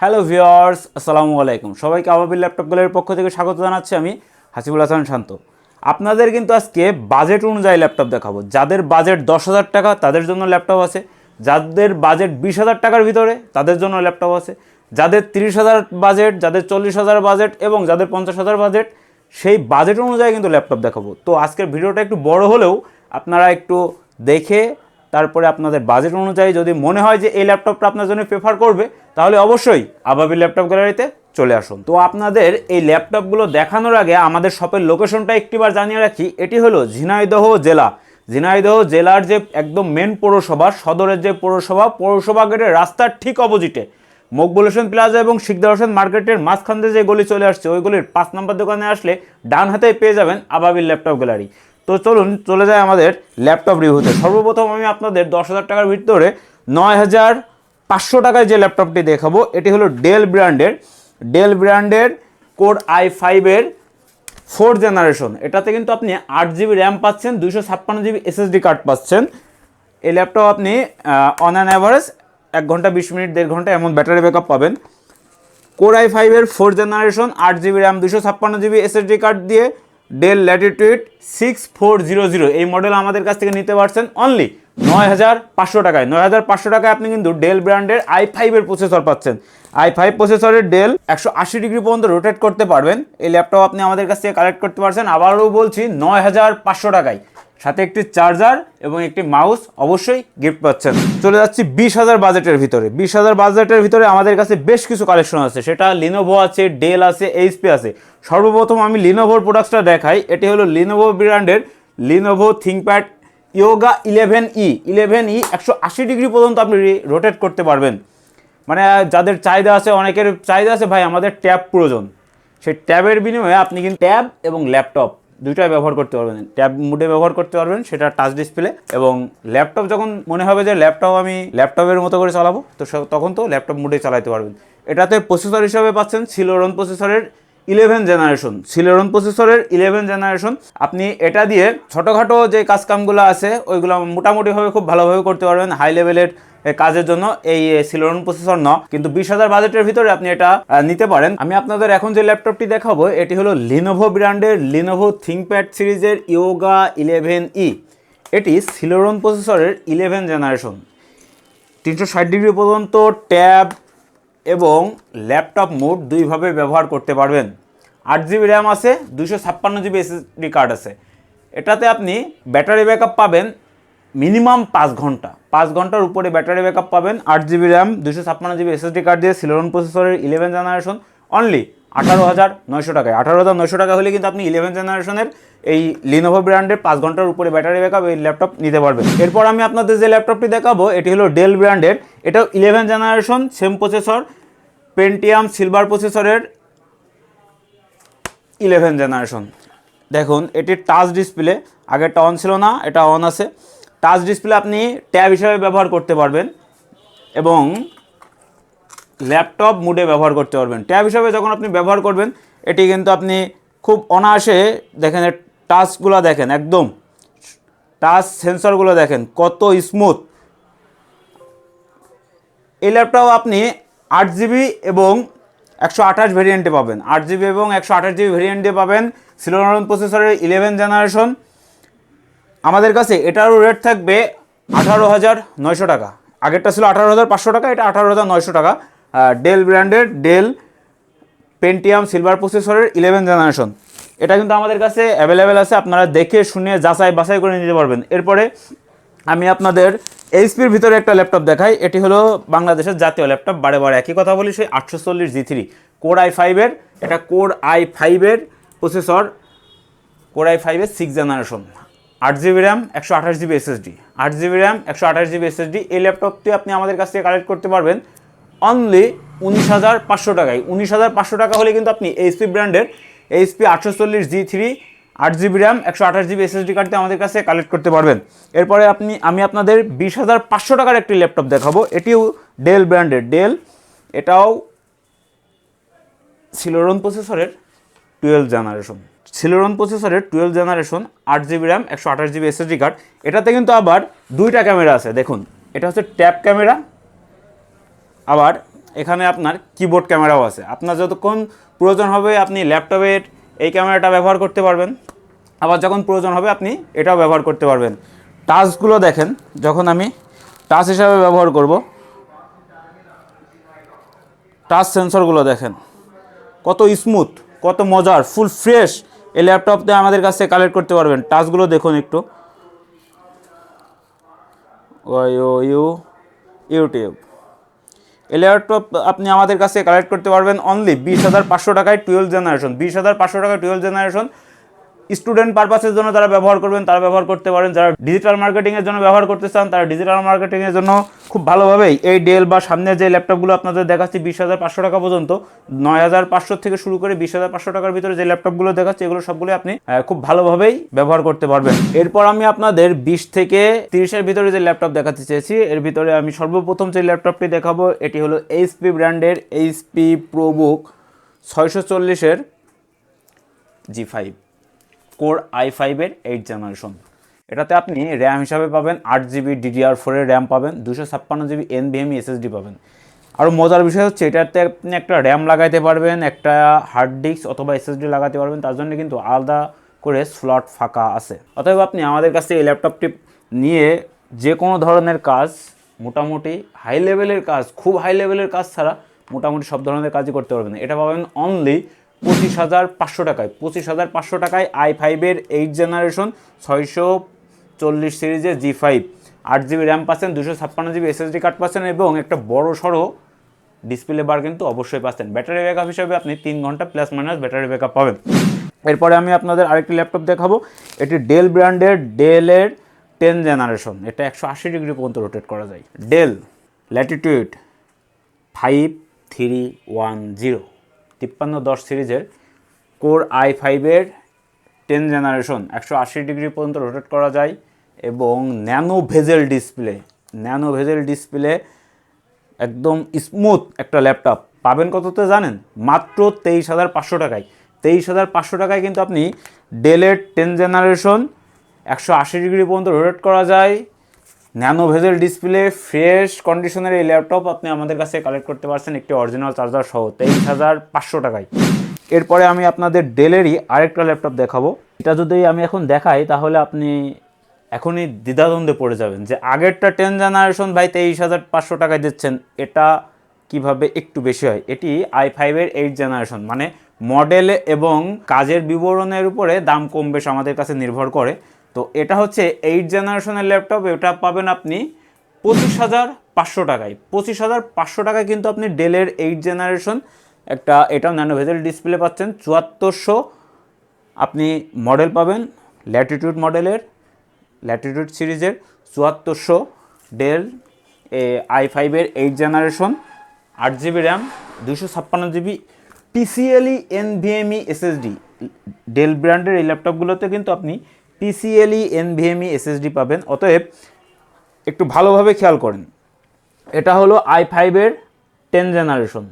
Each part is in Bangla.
হ্যালো ভিওর্স আসসালামু আলাইকুম সবাইকে আবাবিল ল্যাপটপ গ্যালারির পক্ষ থেকে স্বাগত জানাচ্ছি আমি হাসিবুল হাসান শান্ত। আপনাদের কিন্তু আজকে বাজেট অনুযায়ী ল্যাপটপ দেখাবো। যাদের বাজেট দশ হাজার টাকা, তাদের জন্য ল্যাপটপ আছে। যাদের বাজেট বিশ হাজার টাকার ভিতরে, তাদের জন্য ল্যাপটপ আছে। যাদের তিরিশ হাজার বাজেট যাদের চল্লিশ হাজার বাজেট এবং যাদের পঞ্চাশ হাজার বাজেট সেই বাজেট অনুযায়ী কিন্তু ল্যাপটপ দেখাবো। তো আজকের ভিডিওটা একটু বড় হলেও আপনারা একটু দেখে, তারপরে আপনাদের বাজেট অনুযায়ী যদি মনে হয় যে এই ল্যাপটপটা আপনার জন্য প্রেফার করবে তাহলে অবশ্যই আবাবি ল্যাপটপ গ্যালারিতে চলে আসুন। তো আপনাদের এই ল্যাপটপগুলো দেখানোর আগে আমাদের শপের লোকেশনটা একটিবার জানিয়ে রাখি, এটি হলো ঝিনাইদহ জেলা। ঝিনাইদহ জেলার যে একদম মেন পৌরসভা, সদরের যে পৌরসভা পৌরসভা গেটের রাস্তার ঠিক অপোজিটে মকবুল হোসেন প্লাজা এবং শিকদার হোসেন মার্কেটের মাঝখান দিয়ে যে গলি চলে আসছে, ওই গলির পাঁচ নম্বর দোকানে আসলে ডান হাতে পেয়ে যাবেন আবাবিল ল্যাপটপ গ্যালারি। তো চলুন, চলে যায় আমাদের ল্যাপটপ রিভিউতে। সর্বপ্রথম আমি আপনাদের দশ হাজার টাকার ভিতরে নয় হাজার পাঁচশো টাকায় যে ল্যাপটপটি দেখাবো, এটি হলো ডেল ব্র্যান্ডের। ডেল ব্র্যান্ডের কোড আই ফাইভের ফোর জেনারেশন এটাতে কিন্তু আপনি আট জিবি র্যাম পাচ্ছেন, দুইশো ছাপ্পান্ন জিবি এসএসডি কার্ড পাচ্ছেন। এই ল্যাপটপ আপনি অন অ্যান অ্যাভারেজ এক ঘণ্টা, বিশ মিনিট, দেড় ঘণ্টা এমন ব্যাটারি ব্যাকআপ পাবেন। কোর আই ফাইভের ফোর জেনারেশন আট জিবি র্যাম দুশো ছাপ্পান্ন জিবি এসএসডি কার্ড দিয়ে Dell Latitude six four zero zero এই মডেল আমাদের কাছ থেকে নিতে পারছেন অনলি নয় হাজার পাঁচশো টাকায়, নয় হাজার পাঁচশো টাকায় আপনি কিন্তু ডেল ব্র্যান্ডের আই ফাইভের প্রসেসর পাচ্ছেন। আই ফাইভ প্রসেসরের ডেল একশো আশি ডিগ্রি পর্যন্ত রোটেট করতে পারবেন। এই ল্যাপটপ আপনি আমাদের কাছ থেকে কালেক্ট করতে পারছেন। আবারও বলছি, নয় হাজার পাঁচশো টাকায়। সাথে একটি চার্জার এবং একটি মাউস অবশ্যই গিফট পাচ্ছেন। চলে যাচ্ছি বিশ হাজার বাজেটের ভিতরে। বিশ হাজার বাজেটের ভিতরে আমাদের কাছে বেশ কিছু কালেকশন আছে। সেটা লিনোভো আছে ডেল আছে এইচপি আছে। সর্বপ্রথম আমি লিনোভোর প্রোডাক্টসটা দেখাই। এটি হলো লিনোভো ব্র্যান্ডের Lenovo ThinkPad Yoga eleven E eleven E একশো আশি ডিগ্রি পর্যন্ত আপনি রোটেট করতে পারবেন। মানে যাদের চাহিদা আছে, অনেকের চাহিদা আছে ভাই, আমাদের ট্যাব প্রয়োজন। সেই ট্যাবের বিনিময়ে আপনি কিন্তু ট্যাব এবং ল্যাপটপ দুইটাই ব্যবহার করতে পারবেন। ট্যাব মুডে ব্যবহার করতে পারবেন, সেটা টাচ ডিসপ্লে এবং ল্যাপটপ যখন মনে হবে যে ল্যাপটপ আমি ল্যাপটপের মতো করে চালাবো, তো তখন তো ল্যাপটপ মুডে চালাতে পারবেন। এটাতে প্রসেসর হিসাবে পাচ্ছেন সিলোরন প্রসেসরের ইলেভেন জেনারেশন, সিলেরন প্রসেসরের ইলেভেন জেনারেশন, আপনি এটা দিয়ে ছোটোখাটো যে কাজকামগুলো আছে, ওইগুলো মোটামুটিভাবে খুব ভালোভাবে করতে পারবেন হাই লেভেলের কাজের জন্য এই সিলোরন প্রসেসর ন। কিন্তু বিশ হাজার বাজেটের ভিতরে আপনি এটা নিতে পারেন। আমি আপনাদের এখন যে ল্যাপটপটি দেখাবো, এটি হলো লিনোভো ব্র্যান্ডের লিনোভো থিঙ্কপ্যাড সিরিজের ইয়োগা ইলেভেন ই এটি সিলোরন প্রসেসরের ইলেভেন জেনারেশন। তিনশো ষাট ডিগ্রি পর্যন্ত ট্যাব এবং ল্যাপটপ মোড দুইভাবে ব্যবহার করতে পারবেন। আট জিবি র্যাম আছে দুশো ছাপ্পান্ন জিবি এসএসডি কার্ড আছে। এটাতে আপনি ব্যাটারি ব্যাকআপ পাবেন মিনিমাম পাঁচ ঘণ্টা। পাঁচ ঘণ্টার উপরে ব্যাটারি ব্যাকআপ পাবেন, আট জিবি র্যাম দুশো ছাপ্পান্ন জিবি এসএসডি কার্ড দিয়ে সিলোরন প্রসেসরের ইলেভেন জেনারেশন অনলি আঠারো হাজার নয়শো টাকায়। আঠারো হাজার নয়শো টাকা হলে কিন্তু আপনি ইলেভেন জেনারেশনের এই লিনোভো ব্র্যান্ডের পাঁচ ঘণ্টার উপরে ব্যাটারি ব্যাকআপ এই ল্যাপটপ নিতে পারবেন। এরপর আমি আপনাদের যে ল্যাপটপটি দেখাবো, এটি হলো ডেল ব্র্যান্ডের এটাও eleven generation same processor Pentium Silver প্রসেসরের ইলেভেন জেনারেশন দেখুন, এটি টাচ ডিসপ্লে আগেরটা অন ছিল না, এটা অন আছে। টাচ ডিসপ্লে আপনি ট্যাব হিসাবে ব্যবহার করতে পারবেন। এবং ল্যাপটপ মুডে ব্যবহার করতে পারবেন। ট্যাব হিসাবে যখন আপনি ব্যবহার করবেন, এটি কিন্তু আপনি খুব অনায়াসে দেখেন টাচগুলো দেখেন, একদম। টাচ সেন্সরগুলো দেখেন, কত স্মুথ। এই ল্যাপটপ আপনি আট জিবি এবং একশো আঠাশ ভেরিয়েন্টে পাবেন। আট জিবি এবং একশো আঠাশ জিবি ভেরিয়েন্টে পাবেন সিলোরন প্রসেসরের ইলেভেন জেনারেশন আমাদের কাছে এটারও রেট থাকবে আঠারো হাজার নয়শো টাকা। আগেরটা ছিল আঠারো হাজার পাঁচশো টাকা, এটা আঠারো হাজার নয়শো টাকা। ডেল ব্র্যান্ডের ডেল পেন্টিয়াম সিলভার প্রসেসরের ইলেভেন জেনারেশন এটা কিন্তু আমাদের কাছে অ্যাভেলেবেল আছে, আপনারা দেখে শুনে যাচাই বাছাই করে নিতে পারবেন। এরপরে আমি আপনাদের এইচপির ভিতরে একটা ল্যাপটপ দেখাই। এটি হলো বাংলাদেশের জাতীয় ল্যাপটপ বারে বারে একই কথা বলি, সেই আটশো চল্লিশ জি থ্রি কোর আই ফাইভের এটা কোর আই ফাইভের প্রসেসর কোর আই ফাইভের সিক্স জেনারেশন আট জিবি র্যাম একশো আঠাশ জিবি এসএসডি আট জিবি র্যাম একশো আঠাশ জিবি এসএসডি এই ল্যাপটপটি আপনি আমাদের কাছ থেকে কালেক্ট করতে পারবেন। অনলি উনিশ হাজার পাঁচশো টাকায়। উনিশ হাজার পাঁচশো টাকা হলে কিন্তু আপনি এইচপি ব্র্যান্ডের এইচপি আটশো চল্লিশ জি থ্রি আট জিবি র্যাম একশো আঠাশ জিবি এসএসডি কার্ডটি আমাদের কাছে কালেক্ট করতে পারবেন। এরপরে আপনি, আমি আপনাদের বিশ হাজার পাঁচশো টাকার একটি ল্যাপটপ দেখাবো। এটিও ডেল ব্র্যান্ডের ডেল এটাও সিলোরন প্রসেসরের টুয়েলভ জেনারেশন সিলোরন প্রসেসরের টুয়েলভ জেনারেশন আট জিবি র্যাম একশো আঠাশ জিবি এসএসডি কার্ড এটাতে কিন্তু আবার দুইটা ক্যামেরা আছে। দেখুন, এটা হচ্ছে ট্যাপ ক্যামেরা আবার এখানে আপনার কিবোর্ড ক্যামেরাও আছে। আপনার যতক্ষণ প্রয়োজন হবে, আপনি ল্যাপটপের এই ক্যামেরাটা ব্যবহার করতে পারবেন। আবার যখন প্রয়োজন হবে, আপনি এটাও ব্যবহার করতে পারবেন। টাচগুলো দেখেন, যখন আমি টাচ হিসাবে ব্যবহার করব টাচ সেন্সরগুলো দেখেন। কত স্মুথ কত মজার ফুল ফ্রেশ এই ল্যাপটপতে আমাদের কাছে কালেক্ট করতে পারবেন। টাচগুলো দেখুন একটু। ইউটিউব এই ল্যাপটপ আপনি আমাদের কাছে কালেক্ট করতে পারবেন অনলি বিশ হাজার পাঁচশো টাকায় টুয়েলভ জেনারেশন বিশ হাজার পাঁচশো টাকায় টুয়েলভ জেনারেশন স্টুডেন্ট পারপাসের জন্য তারা ব্যবহার করবেন, তারা ব্যবহার করতে পারেন। যারা ডিজিটাল মার্কেটিংয়ের জন্য ব্যবহার করতে চান, তারা ডিজিটাল মার্কেটিংয়ের জন্য খুব ভালোভাবেই এই ডেল বা সামনের যে ল্যাপটপগুলো আপনাদের দেখাচ্ছি, বিশ হাজার পাঁচশো টাকা পর্যন্ত, নয় হাজার পাঁচশো থেকে শুরু করে বিশ হাজার পাঁচশো টাকার ভিতরে যে ল্যাপটপগুলো দেখাচ্ছি, এগুলো সবগুলো আপনি খুব ভালোভাবেই ব্যবহার করতে পারবেন। এরপর আমি আপনাদের বিশ থেকে তিরিশের ভিতরে যে ল্যাপটপ দেখাতে চেয়েছি, এর ভিতরে আমি সর্বপ্রথম যে ল্যাপটপটি দেখাবো, এটি হলো এইচপি ব্র্যান্ডের এইচপি প্রোবুক ছয়শো চল্লিশের জি ফাইভ কোর আই ফাইভের এইট জেনারেশন এটাতে আপনি র্যাম হিসাবে পাবেন আট জিবি ডিডিআর ফোরের র্যাম পাবেন দুশো ছাপ্পান্ন জিবি এনভিএমই এসএসডি পাবেন। আরও মজার বিষয় হচ্ছে, এটাতে আপনি একটা র্যাম লাগাইতে পারবেন, একটা হার্ড ডিস্ক অথবা এসএসডি লাগাতে পারবেন, তার জন্য কিন্তু আলাদা করে স্লট ফাঁকা আছে। অতএব আপনি আমাদের কাছে এই ল্যাপটপটি নিয়ে যে কোনো ধরনের কাজ, মোটামুটি হাই লেভেলের কাজ, খুব হাই লেভেলের কাজ ছাড়া মোটামুটি সব ধরনের কাজই করতে পারবেন। এটা পাবেন অনলি পঁচিশ হাজার পাঁচশো টাকায়, পঁচিশ হাজার পাঁচশো টাকায় আই ফাইভের এইট জেনারেশন ছয়শো চল্লিশ সিরিজের জি ফাইভ আট জিবি র্যাম পাচ্ছেন, দুশো ছাপ্পান্ন জিবি এসএসডি কার্ড পাচ্ছেন এবং একটা বড় সড়ো ডিসপ্লে বার কিন্তু অবশ্যই পাচ্ছেন। ব্যাটারি ব্যাকআপ হিসেবে আপনি তিন ঘণ্টা প্লাস মাইনাস ব্যাটারি ব্যাকআপ পাবেন। এরপরে আমি আপনাদের আরেকটি ল্যাপটপ দেখাবো। এটি ডেল ব্র্যান্ডের ডেলের টেন জেনারেশন এটা একশো আশি ডিগ্রি পর্যন্ত রোটেট করা যায়। Dell Latitude five three one zero তিপ্পান্ন দশ সিরিজের কোর আই ফাইভের টেন জেনারেশন, একশো আশি ডিগ্রি পর্যন্ত রোটেট করা যায় এবং nano bezel display, nano bezel display একদম স্মুথ একটা ল্যাপটপ। পাবেন কততে জানেন? মাত্র তেইশ হাজার পাঁচশো টাকায়। তেইশ হাজার পাঁচশো টাকায় কিন্তু আপনি ডেলের টেন জেনারেশন, একশো আশি ডিগ্রি পর্যন্ত রোটেট করা যায়। ন্যানো ভেজেল ডিসপ্লে, ফ্রেশ কন্ডিশনের এই ল্যাপটপ আপনি আমাদের কাছে কালেক্ট করতে পারছেন একটি অরিজিনাল চার্জার সহ, তেইশ হাজার পাঁচশো টাকায়। এরপরে আমি আপনাদের ডেলেরই আরেকটা ল্যাপটপ দেখাবো। এটা যদি আমি এখন দেখাই, তাহলে আপনি এখনই দ্বিধাদ্বন্দ্বে পড়ে যাবেন যে আগেরটা টেন জেনারেশন ভাই তেইশ হাজার পাঁচশো টাকায় দিচ্ছেন, এটা কীভাবে একটু বেশি হয়? এটি আই ফাইভের এইট জেনারেশন মানে মডেল এবং কাজের বিবরণের উপরে দাম কম বেশ আমাদের কাছে নির্ভর করে। তো এটা হচ্ছে এইট জেনারেশনের ল্যাপটপ এটা পাবেন আপনি পঁচিশ হাজার পাঁচশো টাকায়। পঁচিশ হাজার পাঁচশো টাকায় কিন্তু আপনি ডেলের এইট জেনারেশন একটা, এটাও ন্যানো ভেজেল ডিসপ্লে পাচ্ছেন। চুয়াত্তরশো আপনি মডেল পাবেন ল্যাটিটিউড মডেলের ল্যাটিটিউড সিরিজের, চুয়াত্তরশো ডেল আই ফাইভের এইট জেনারেশন আট জিবি র্যাম দুশো ছাপ্পান্ন GB PCIe NVMe SSD Dell ব্র্যান্ডের এই ল্যাপটপগুলোতে কিন্তু আপনি পিসিএলই এনভিএমই এসএসডি পাবেন। অতএব একটু ভালোভাবে খেয়াল করেন। এটা হলো আই ফাইভের টেন জেনারেশন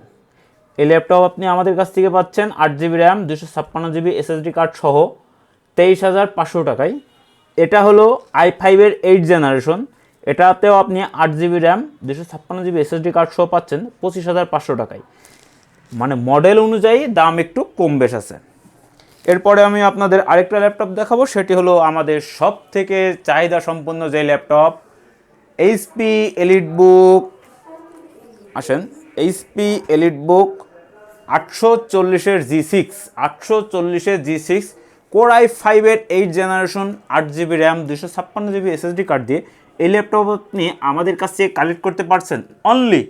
এই ল্যাপটপ আপনি আমাদের কাছ থেকে পাচ্ছেন আট জিবি র্যাম দুশো ছাপ্পান্ন জিবি এসএসডি কার্ড সহ তেইশ হাজার পাঁচশো টাকায়। এটা হলো আই ফাইভের এইট জেনারেশন এটাতেও আপনি আট জিবি র্যাম দুশো ছাপ্পান্ন জিবি এসএসডি কার্ড সহ পাচ্ছেন পঁচিশ হাজার পাঁচশো টাকায়। মানে মডেল অনুযায়ী দাম একটু কম বেশ আছে। এরপরে আমি আপনাদের আরেকটা ল্যাপটপ দেখাবো, সেটি হলো আমাদের সব থেকে চাহিদা সম্পন্ন যে ল্যাপটপ, এইচপি এলিট বুক আসেন, এইচপি এলিট বুক আটশো চল্লিশের জি সিক্স আটশো চল্লিশের জি সিক্স কোর আই ফাইভের এইট জেনারেশন আট জিবি র্যাম দুশো ছাপ্পান্ন জিবি এসএসডি কার্ড দিয়ে এই ল্যাপটপ আপনি আমাদের কাছ থেকে কালেক্ট করতে পারছেন অনলি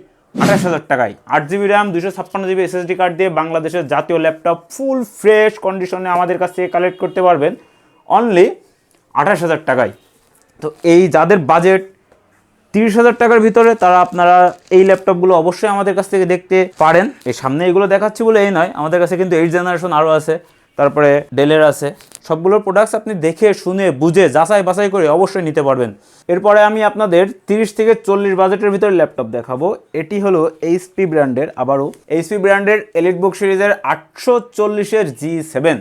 আঠাশ হাজার টাকায়। আট জিবি র্যাম দুশো ছাপ্পান্ন জিবি এসএসডি কার্ড দিয়ে বাংলাদেশের জাতীয় ল্যাপটপ ফুল ফ্রেশ কন্ডিশনে আমাদের কাছ থেকে কালেক্ট করতে পারবেন। অনলি আঠাশ হাজার টাকায়। তো এই যাদের বাজেট তিরিশ হাজার টাকার ভিতরে তারা আপনারা এই ল্যাপটপগুলো অবশ্যই আমাদের কাছ থেকে দেখতে পারেন। এই সামনে এগুলো দেখাচ্ছি বলে এই নয়, আমাদের কাছে কিন্তু এইট জেনারেশন আরও আছে। তারপরে ডেলের আছে। সবগুলোর প্রোডাক্টস আপনি দেখে, শুনে, বুঝে, যাচাই বাছাই করে অবশ্যই নিতে পারবেন। এরপরে আমি আপনাদের তিরিশ থেকে চল্লিশ বাজেটের ভিতরে ল্যাপটপ দেখাবো। এটি হলো এইচপি ব্র্যান্ডের আবারও এইচপি ব্র্যান্ডের এলিট বুক সিরিজের আটশো চল্লিশের জি সেভেন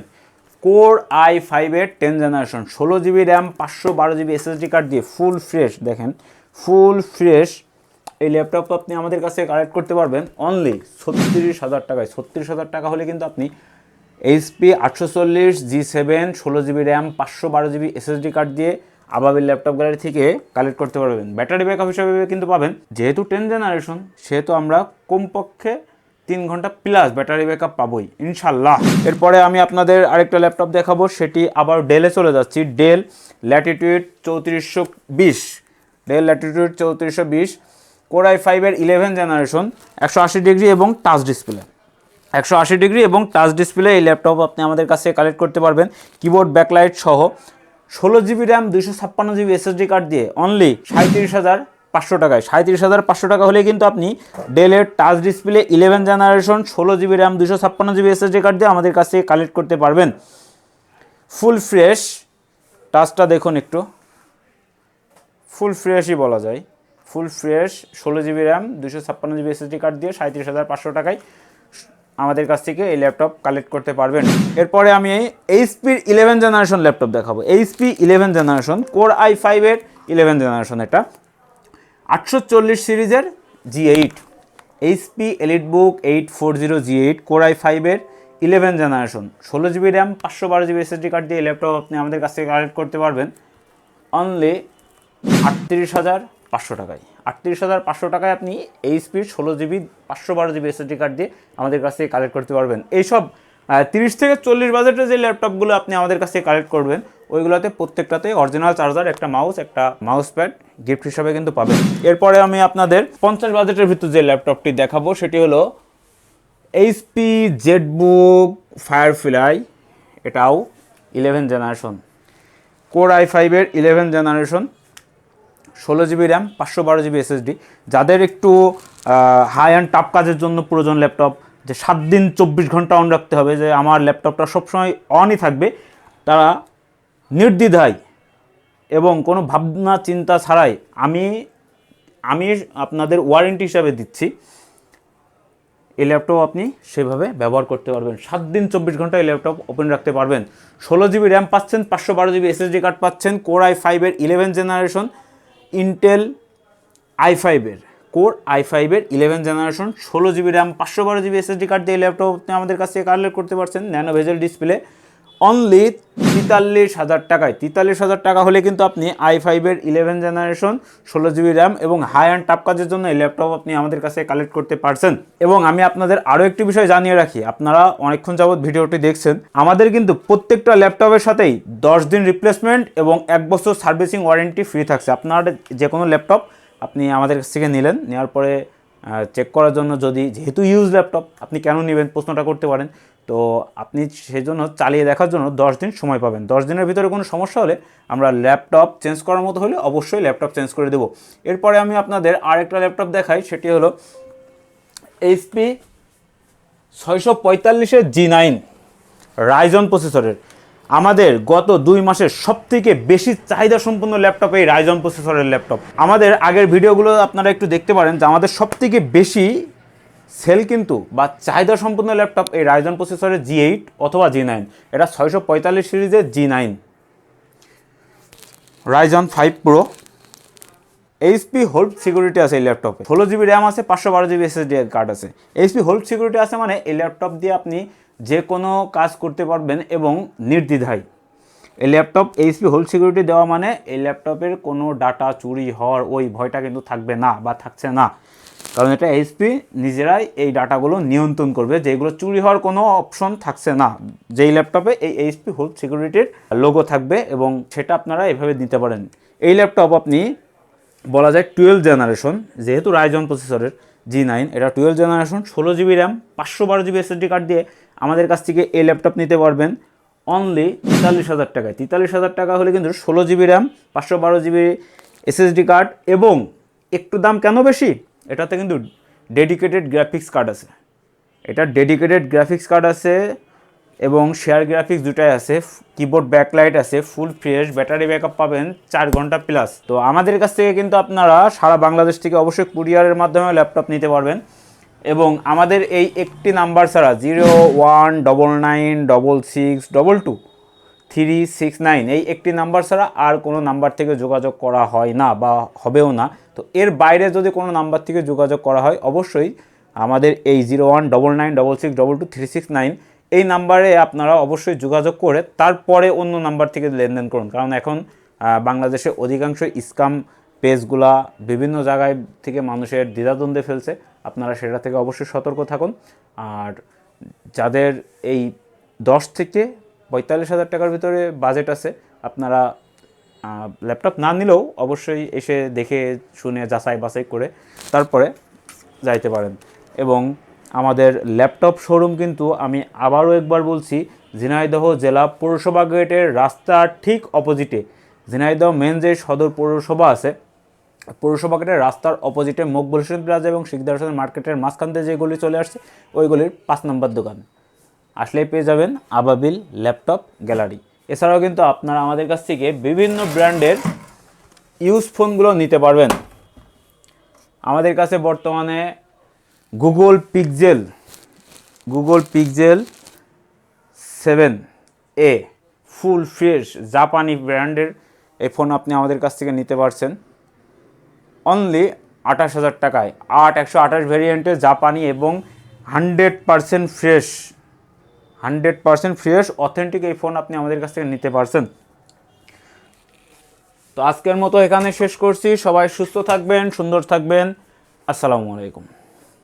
কোর আই ফাইভের টেন জেনারেশন ষোলো জিবি র্যাম পাঁচশো বারো জিবি এসএসডি কার্ড দিয়ে ফুল ফ্রেশ দেখেন ফুল ফ্রেশ এই ল্যাপটপ আপনি আমাদের কাছে কালেক্ট করতে পারবেন অনলি ছত্রিশ হাজার টাকায়। ছত্রিশ হাজার টাকা হলে কিন্তু আপনি এইচপি আটশো চল্লিশ, জি সেভেন, ষোলো জিবি র্যাম, পাঁচশো বারো জিবি এসএসডি কার্ড দিয়ে আবাবিল ল্যাপটপ গ্যালারি থেকে কালেক্ট করতে পারবেন। ব্যাটারি ব্যাকআপ হিসাবে কিন্তু পাবেন। যেহেতু টেন জেনারেশন, সেহেতু আমরা কমপক্ষে তিন ঘণ্টা প্লাস ব্যাটারি ব্যাকআপ পাবোই ইনশাল্লাহ এরপরে আমি আপনাদের আরেকটা ল্যাপটপ দেখাবো, সেটি আবার ডেলে চলে যাচ্ছি। ডেল ল্যাটিটিউড চৌত্রিশশো বিশ, ডেল ল্যাটিটিউড চৌত্রিশশো বিশ কোরআই ফাইভের ইলেভেন জেনারেশন, একশো আশি ডিগ্রি এবং টাচ ডিসপ্লে। একশো আশি ডিগ্রি এবং টাচ ডিসপ্লে এই ল্যাপটপ আপনি আমাদের কাছে কালেক্ট করতে পারবেন। কিবোর্ড ব্যাকলাইট সহ ষোলো জিবি র্যাম দুশো ছাপ্পান্ন জিবি এসএসডি কার্ড দিয়ে অনলি সাঁত্রিশ হাজার পাঁচশো টাকায়। সাঁত্রিশ হাজার পাঁচশো টাকা হলে কিন্তু আপনি ডেলের টাচ ডিসপ্লে ইলেভেন জেনারেশন ষোলো জিবি র্যাম দুশো ছাপ্পান্ন জিবি এসএসডি কার্ড দিয়ে আমাদের কাছ কালেক্ট করতে পারবেন। ফুল ফ্রেশ টাচটা দেখুন একটু। ফুল ফ্রেশই বলা যায়। ফুল ফ্রেশ ষোলো জিবি র্যাম দুশো ছাপ্পান্ন জিবি এসএসডি কার্ড দিয়ে সাঁত্রিশ হাজার পাঁচশো টাকায়। আমাদের কাছ থেকে এই ল্যাপটপ কালেক্ট করতে পারবেন। এরপরে আমি এইচপির ইলেভেন জেনারেশন ল্যাপটপ দেখাবো। HP eleven generation core I ফাইভের ইলেভেন জেনারেশন এটা। আটশো চল্লিশ সিরিজের G eight HP EliteBook eight four zero G eight core I ফাইভের ইলেভেন জেনারেশন ষোলো জিবি র্যাম পাঁচশো বারো জিবি এসএসডি কার্ড দিয়ে ল্যাপটপ আপনি আমাদের কাছ থেকে কালেক্ট করতে পারবেন। অনলি আটত্রিশ হাজার পাঁচশো টাকায়। আটত্রিশ হাজার পাঁচশো টাকায় আপনি এইচপির ষোলো জিবি পাঁচশো বারো জিবি এসএসডি কার্ড দিয়ে আমাদের কাছ থেকে কালেক্ট করতে পারবেন। এইসব তিরিশ থেকে চল্লিশ বাজেটের যে ল্যাপটপগুলো আপনি আমাদের কাছ কালেক্ট করবেন, ওইগুলোতে প্রত্যেকটাতে অরিজিনাল চার্জার একটা মাউস একটা মাউস প্যাড গিফট হিসাবে কিন্তু পাবেন। এরপরে আমি আপনাদের পঞ্চাশ বাজেটের ভিতর যে ল্যাপটপটি দেখাবো, সেটি হলো এইচপি জেটবুক ফায়ারফ্লাই এটাও ইলেভেন জেনারেশন কোর আই ফাইভের ইলেভেন জেনারেশন ষোলো জিবি র্যাম পাঁচশো বারো জিবি এসএসডি যাদের একটু হাই অ্যান্ড টাফ কাজের জন্য প্রয়োজন ল্যাপটপ যে সাত দিন চব্বিশ ঘণ্টা অন রাখতে হবে, যে আমার ল্যাপটপটা সবসময় অনই থাকবে, তারা নির্দ্বিধায় এবং কোনো ভাবনা, চিন্তা ছাড়াই আমি আমি আপনাদের ওয়ারেন্টি হিসাবে দিচ্ছি, এই ল্যাপটপ আপনি সেভাবে ব্যবহার করতে পারবেন। সাত দিন চব্বিশ ঘণ্টা এই ল্যাপটপ ওপেন রাখতে পারবেন। ষোলো জিবি র্যাম পাচ্ছেন, পাঁচশো বারো জিবি এসএসডি কার্ড পাচ্ছেন কোর আই ফাইভের ইলেভেন জেনারেশন ইন্টেল আই ফাইভের কোর আই ফাইভের ইলেভেন জেনারেশন ষোলো জিবি র্যাম পাঁচশো বারো জিবি এসএসডি কার্ড দিয়ে ল্যাপটপ আপনি আমাদের কাছ থেকে কালেক্ট করতে পারছেন। ন্যানো ভেজেল ডিসপ্লে অনলি তেতাল্লিশ হাজার টাকায়। তেতাল্লিশ হাজার টাকা হলে কিন্তু আপনি আই ফাইভের ইলেভেন জেনারেশন ষোলো জিবি র্যাম এবং হাই অ্যান্ড টাপ কাজের জন্য এই ল্যাপটপ আপনি আমাদের কাছে কালেক্ট করতে পারছেন। এবং আমি আপনাদের আরও একটি বিষয় জানিয়ে রাখি, আপনারা অনেকক্ষণ যাবৎ ভিডিওটি দেখছেন। আমাদের কিন্তু প্রত্যেকটা ল্যাপটপের সাথেই দশ দিন রিপ্লেসমেন্ট এবং এক বছর সার্ভিসিং ওয়ারেন্টি ফ্রি থাকছে। আপনার যে কোনো ল্যাপটপ আপনি আমাদের কাছ থেকে নিলেন, নেওয়ার পরে চেক করার জন্য যদি যেহেতু ইউজ ল্যাপটপ আপনি কেন নেবেন প্রশ্নটা করতে পারেন। তো আপনি সেই জন্য চালিয়ে দেখার জন্য দশ দিন সময় পাবেন। দশ দিনের ভিতরে কোনো সমস্যা হলে আমরা ল্যাপটপ চেঞ্জ করার মতো হলে অবশ্যই ল্যাপটপ চেঞ্জ করে দেবো। এরপরে আমি আপনাদের আরেকটা ল্যাপটপ দেখাই, সেটি হলো এইচপি ছয়শো পঁয়তাল্লিশের জি নাইন রাইজন প্রসেসরের আমাদের গত দুই মাসের সব থেকে বেশি চাহিদা সম্পন্ন ল্যাপটপ এই রাইজন প্রসেসরের ল্যাপটপ। আমাদের আগের ভিডিওগুলো আপনারা একটু দেখতে পারেন যে আমাদের সব থেকে বেশি সেল কিন্তু বা চাহিদা সম্পূর্ণ ল্যাপটপ এই রাইজন প্রসেসরের জি এইট অথবা জি নাইন। এটা ছয়শো পঁয়তাল্লিশ সিরিজের G nine. Ryzen five pro HP hold security আছে এই ল্যাপটপে। ষোলো জিবি র্যাম আছে পাঁচশো বারো জিবি এসএসডি কার্ড আছে। এইচপি হোল্ড সিকিউরিটি আছে মানে এই ল্যাপটপ দিয়ে আপনি যে কোনো কাজ করতে পারবেন এবং নির্দ্বিধায়। এই ল্যাপটপ এইচপি হোল সিকিউরিটি দেওয়া মানে এই ল্যাপটপের কোনো ডাটা চুরি হওয়ার ওই ভয়টা কিন্তু থাকবে না বা থাকছে না। কারণ এটা এইচপি নিজেরাই এই ডাটাগুলো নিয়ন্ত্রণ করবে যেগুলো চুরি হওয়ার কোনো অপশন থাকছে না। যেই ল্যাপটপে এই এইচপি হোল সিকিউরিটির লোগো থাকবে এবং সেটা আপনারা এভাবে দিতে পারেন। এই ল্যাপটপ আপনি বলা যায় টুয়েলভ জেনারেশন যেহেতু রাইজন প্রসেসরের জি নাইন এটা টুয়েলভ জেনারেশন ষোলো জিবি র্যাম পাঁচশো বারো জিবি এসএসডি কার্ড দিয়ে আমাদের কাছ থেকে এই ল্যাপটপ নিতে পারবেন। অনলি তেতাল্লিশ হাজার টাকায়। তেতাল্লিশ হাজার টাকা হলে কিন্তু ষোলো জিবি র্যাম পাঁচশো বারো জিবি এসএসডি কার্ড এবং একটু দাম কেন বেশি? এটাতে কিন্তু ডেডিকেটেড গ্রাফিক্স কার্ড আছে। এটা ডেডিকেটেড গ্রাফিক্স কার্ড আছে এবং শেয়ার গ্রাফিক্স দুটাই আছে কিবোর্ড ব্যাকলাইট আছে ফুল ফ্রেশ ব্যাটারি ব্যাকআপ পাবেন চার ঘণ্টা প্লাস তো আমাদের কাছ থেকে কিন্তু আপনারা সারা বাংলাদেশ থেকে অবশ্যই কুরিয়ারের মাধ্যমে ল্যাপটপ নিতে পারবেন। এবং আমাদের এই একটি নাম্বার ছাড়া zero one double nine double six double two three six nine এই একটি নাম্বার ছাড়া আর কোনো নাম্বার থেকে যোগাযোগ করা হয় না বা হবেও না। তো এর বাইরে যদি কোনো নাম্বার থেকে যোগাযোগ করা হয়, অবশ্যই আমাদের এই zero one double nine double six double two three six nine এই নাম্বারে আপনারা অবশ্যই যোগাযোগ করে তারপরে অন্য নাম্বার থেকে লেনদেন করুন। কারণ এখন বাংলাদেশে অধিকাংশ স্কাম পেজগুলা বিভিন্ন জায়গায় থেকে মানুষের দ্বিধাদ্বন্দ্বে ফেলছে, আপনারা সেটা থেকে অবশ্যই সতর্ক থাকুন। আর যাদের এই দশ থেকে পঁয়তাল্লিশ হাজার টাকার ভিতরে বাজেট আছে, আপনারা ল্যাপটপ না নিলেও অবশ্যই এসে দেখে শুনে যাচাই বাছাই করে তারপরে যাইতে পারেন। এবং আমাদের ল্যাপটপ শোরুম কিন্তু আমি আবারও একবার বলছি, ঝিনাইদহ জেলা পৌরসভা গেটের রাস্তার ঠিক অপোজিটে ঝিনাইদহ মেন যে সদর পৌরসভা আছে পৌরসভা রাস্তার অপোজিটে মকবুল হোসেন প্লাজা এবং শিকদার হোসেন মার্কেটের মাঝখান দিয়ে যে গলি চলে আসছে, ওই গলির পাঁচ নম্বর দোকান। আসলেই পেয়ে যাবেন আবাবিল ল্যাপটপ গ্যালারি। এছাড়াও কিন্তু আপনারা আমাদের কাছ থেকে বিভিন্ন ব্র্যান্ডের ইউজ ফোনগুলো নিতে পারবেন। আমাদের কাছে বর্তমানে Google Pixel Google Pixel seven A full fresh জাপানি ব্র্যান্ডের এই ফোন আপনি আমাদের কাছ থেকে নিতে পারছেন। অনলি আঠাশ হাজার টাকায়। আট একশো আঠাশ ভেরিয়েন্টে জাপানি এবং hundred percent fresh. Hundred percent fresh authentic এই ফোন আপনি আমাদের কাছ থেকে নিতে পারছেন। তো আজকের মতো এখানে শেষ করছি। সবাই সুস্থ থাকবেন, সুন্দর থাকবেন। আসসালামু আলাইকুম।